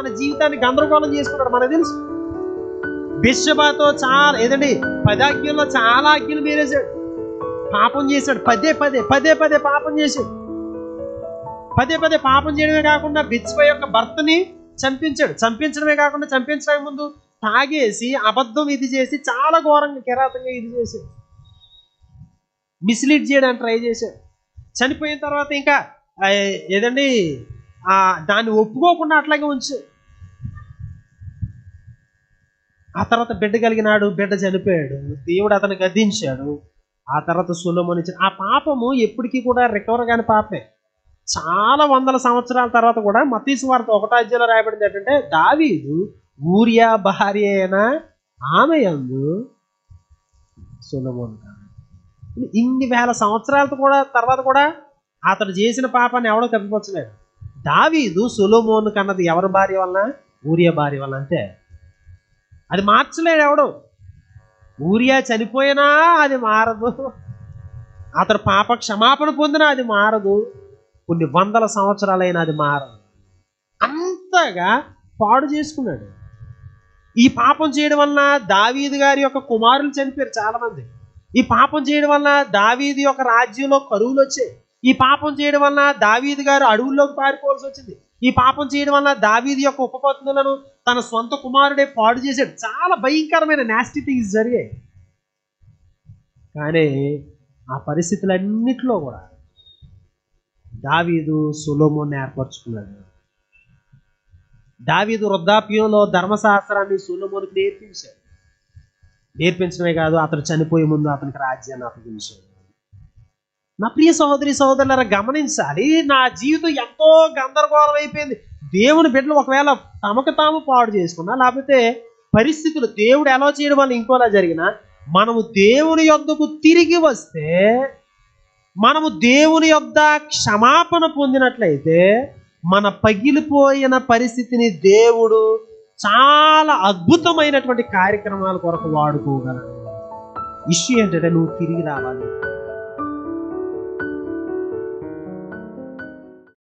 తన జీవితాన్ని గందరగోళం చేసుకున్నాడు మనకు తెలుసు. బిషబాతో చాలా ఏదండి? పదాజ్ఞల్లో చాలా ఆజ్ఞలు మీరేశాడు పాపం చేశాడు. పదే పదే పదే పదే పాపం చేశాడు. పదే పదే పాపం చేయడమే కాకుండా బిత్స్బ యొక్క భర్తని చంపించాడు. చంపించడమే కాకుండా చంపించడానికి ముందు తాగేసి అబద్ధం ఇది చేసి చాలా ఘోరంగా కిరాతంగా ఇది చేశాడు. మిస్లీడ్ చేయడానికి ట్రై చేశాడు. చనిపోయిన తర్వాత ఇంకా ఏదండి? దాన్ని ఒప్పుకోకుండా అట్లాగే ఉంచు. ఆ తర్వాత బిడ్డ కలిగినాడు బిడ్డ చనిపోయాడు దేవుడు అతను గద్దించాడు ఆ తర్వాత సులమని ఆ పాపము ఎప్పటికీ కూడా రికవర్ కాని పాపమే. చాలా వందల సంవత్సరాల తర్వాత కూడా మతీసు వార్త ఒకటో అధ్యాయంలో రాయబడింది ఏంటంటే దావీదు ఊరియా భార్య అయిన ఆమె అందు సులభం కాదు. ఇన్ని వేల సంవత్సరాలతో కూడా తర్వాత కూడా అతడు చేసిన పాపాన్ని ఎవడో కప్పిపోచ్చలేడు దావీదు సులోమోను కన్నది ఎవరి భార్య వలన? ఊరియా భార్య వలన అంతే. అది మార్చలేడు ఎవడు. ఊరియా చనిపోయినా అది మారదు. అతడు పాప క్షమాపణ పొందినా అది మారదు. కొన్ని వందల సంవత్సరాలైనా అది మారదు. అంతగా పాడు చేసుకున్నాడు. ఈ పాపం చేయడం వలన దావీదు గారి యొక్క కుమారులు చనిపోయారు చాలా మంది ఈ పాపం చేయడం వల్ల దావీది యొక్క రాజ్యంలో కరువులు వచ్చాయి. ఈ పాపం చేయడం వల్ల దావీది గారు అడవుల్లోకి పారిపోవాల్సి వచ్చింది. ఈ పాపం చేయడం వల్ల దావీది యొక్క ఉపపత్నులను తన సొంత కుమారుడే పాడు చేశాడు. చాలా భయంకరమైన నాస్టి థింగ్స్ జరిగాయి. కానీ ఆ పరిస్థితులన్నిటిలో కూడా దావీదు సులోమోని ఏర్పరచుకున్నాడు. దావీదు వృద్ధాప్యంలో ధర్మశాస్త్రాన్ని సులోమోనికి నేర్పించాడు. నేర్పించడమే కాదు అతను చనిపోయే ముందు అతనికి రాజ్యాన్ని అప్పగించాడు. నా ప్రియ సహోదరి సహోదరులారా గమనించాలి. నా జీవితం ఎంతో గందరగోళం అయిపోయింది. దేవుని బిడ్డలు ఒకవేళ తమకు తాము పాడు చేసుకున్నా లేకపోతే పరిస్థితులు దేవుడు ఎలా చేయడం వల్ల ఇంకోలా జరిగినా మనము దేవుని యొద్దకు తిరిగి వస్తే మనము దేవుని యొద్ద క్షమాపణ పొందినట్లయితే మన పగిలిపోయిన పరిస్థితిని దేవుడు చాలా అద్భుతమైనటువంటి కార్యక్రమాల కొరకు వాడుకోగలను. ఇష్యూ ఏంటంటే నువ్వు తిరిగి రావాలి.